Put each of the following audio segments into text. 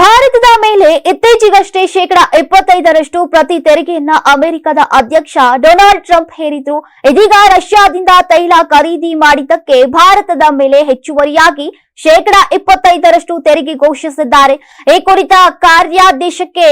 ಭಾರತದ ಮೇಲೆ ಇತ್ತೀಚೆಗಷ್ಟೇ ಶೇಕಡ ಇಪ್ಪತ್ತೈದರಷ್ಟು ಪ್ರತಿ ತೆರಿಗೆಯನ್ನ ಅಮೆರಿಕದ ಅಧ್ಯಕ್ಷ ಡೊನಾಲ್ಡ್ ಟ್ರಂಪ್ ಹೇರಿದ್ರು. ಇದೀಗ ರಷ್ಯಾದಿಂದ ತೈಲ ಖರೀದಿ ಮಾಡಿದ್ದಕ್ಕೆ ಭಾರತದ ಮೇಲೆ ಹೆಚ್ಚುವರಿಯಾಗಿ ಶೇಕಡ ಇಪ್ಪತ್ತೈದರಷ್ಟು ತೆರಿಗೆ ಘೋಷಿಸಿದ್ದಾರೆ. ಈ ಕುರಿತ ಕಾರ್ಯಾದೇಶಕ್ಕೆ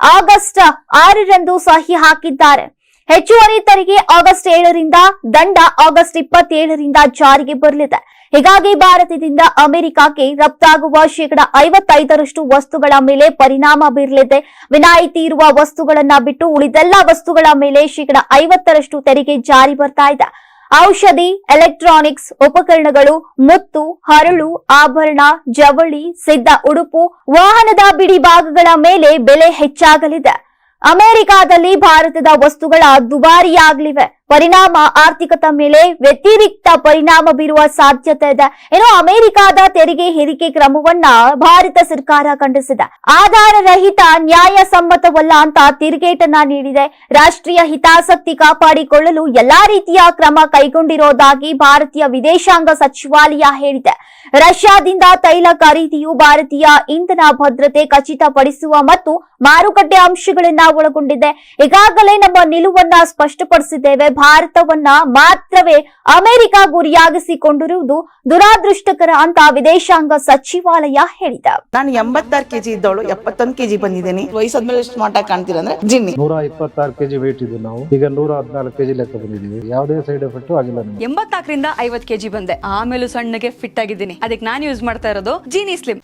ಆಗಸ್ಟ್ ಆರರಂದು ಸಹಿ ಹಾಕಿದ್ದಾರೆ. ಹೆಚ್ಚುವರಿ ತೆರಿಗೆ ಆಗಸ್ಟ್ ಏಳರಿಂದ ದಂಡ ಆಗಸ್ಟ್ ಇಪ್ಪತ್ತೇಳರಿಂದ ಜಾರಿಗೆ ಬರಲಿದೆ. ಹೀಗಾಗಿ ಭಾರತದಿಂದ ಅಮೆರಿಕಕ್ಕೆ ರಫ್ತಾಗುವ ಶೇಕಡ ಐವತ್ತೈದರಷ್ಟು ವಸ್ತುಗಳ ಮೇಲೆ ಪರಿಣಾಮ ಬೀರಲಿದೆ. ವಿನಾಯಿತಿ ಇರುವ ವಸ್ತುಗಳನ್ನ ಬಿಟ್ಟು ಉಳಿದೆಲ್ಲ ವಸ್ತುಗಳ ಮೇಲೆ ಶೇಕಡ ಐವತ್ತರಷ್ಟು ತೆರಿಗೆ ಜಾರಿ ಬರ್ತಾ ಇದೆ. ಔಷಧಿ, ಎಲೆಕ್ಟ್ರಾನಿಕ್ಸ್ ಉಪಕರಣಗಳು, ಮುತ್ತು, ಹರಳು, ಆಭರಣ, ಜವಳಿ, ಸಿದ್ಧ ಉಡುಪು ವಾಹನದ ಬಿಡಿ ಭಾಗಗಳ ಮೇಲೆ ಬೆಲೆ ಹೆಚ್ಚಾಗಲಿದೆ. ಅಮೆರಿಕಾದಲ್ಲಿ ಭಾರತದ ವಸ್ತುಗಳ ದುಬಾರಿಯಾಗಲಿವೆ. ಪರಿಣಾಮ ಆರ್ಥಿಕತೆ ಮೇಲೆ ವ್ಯತಿರಿಕ್ತ ಪರಿಣಾಮ ಬೀರುವ ಸಾಧ್ಯತೆ ಇದೆ. ಏನು ಅಮೆರಿಕಾದ ತೆರಿಗೆ ಹೇರಿಕೆ ಕ್ರಮವನ್ನ ಭಾರತ ಸರ್ಕಾರ ಖಂಡಿಸಿದೆ. ಆಧಾರ ರಹಿತ ನ್ಯಾಯಸಮ್ಮತವಲ್ಲ ಅಂತ ತಿರುಗೇಟನ್ನ ನೀಡಿದೆ. ರಾಷ್ಟ್ರೀಯ ಹಿತಾಸಕ್ತಿ ಕಾಪಾಡಿಕೊಳ್ಳಲು ಎಲ್ಲಾ ರೀತಿಯ ಕ್ರಮ ಕೈಗೊಂಡಿರೋದಾಗಿ ಭಾರತೀಯ ವಿದೇಶಾಂಗ ಸಚಿವಾಲಯ ಹೇಳಿದೆ. ರಷ್ಯಾದಿಂದ ತೈಲ ಖರೀದಿಯು ಭಾರತೀಯ ಇಂಧನ ಭದ್ರತೆ ಖಚಿತಪಡಿಸುವ ಮತ್ತು ಮಾರುಕಟ್ಟೆ ಅಂಶಗಳನ್ನ ಒಳಗೊಂಡಿದೆ. ಈಗಾಗಲೇ ನಮ್ಮ ನಿಲುವನ್ನ ಸ್ಪಷ್ಟಪಡಿಸಿದ್ದೇವೆ. ಭಾರತವನ್ನ ಮಾತ್ರವೇ ಅಮೆರಿಕ ಗುರಿಯಾಗಿಸಿಕೊಂಡಿರುವುದು ದುರಾದೃಷ್ಟಕರ ಅಂತ ವಿದೇಶಾಂಗ ಸಚಿವಾಲಯ ಹೇಳಿದ. ನಾನು ಎಂಬತ್ತಾರು ಕೆಜಿ ಇದ್ದವಳು ಎಪ್ಪತ್ತೊಂದು ಕೆಜಿ ಬಂದಿದ್ದೀನಿ. ವಯಸ್ಸಾದ್ಮೇಲೆ ಸ್ಮಾರ್ಟ್ ಮಾಟ ಕಾಣ್ತೀರಾ ಅಂದ್ರೆ ಜಿನ್ನಿ. ನೂರ ಇಪ್ಪತ್ತಾರು ಕೆಜಿ ವೇಟ್ ಇದ್ದು ನಾವು. ಈಗ ನೂರ ಹದಿನಾಲ್ಕು ಕೆಜಿ ಲೆಕ್ಕ ಬಂದಿದ್ದೀವಿ. ಯಾವುದೇ ಸೈಡ್ ಎಫೆಕ್ಟ್ ಆಗಿಲ್ಲ ಎಂಬತ್ನಾಲ್ಕರಿಂದ ಐವತ್ತು ಕೆಜಿ ಬಂದೆ. ಆಮೇಲೂ ಸಣ್ಣಗೆ ಫಿಟ್ ಆಗಿದ್ದೀನಿ. ಅದಕ್ಕೆ ನಾನು ಯೂಸ್ ಮಾಡ್ತಾ ಇರೋದು ಜೀನಿ ಸ್ಲಿಮ್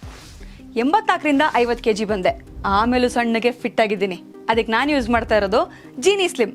ಎಂಬತ್ನಾಲ್ಕರಿಂದ ಐವತ್ತು ಕೆಜಿ ಬಂದೆ. ಆಮೇಲೂ ಸಣ್ಣಗೆ ಫಿಟ್ ಆಗಿದ್ದೀನಿ. ಅದಕ್ಕೆ ನಾನು ಯೂಸ್ ಮಾಡ್ತಾ ಇರೋದು ಜೀನಿ ಸ್ಲಿಮ್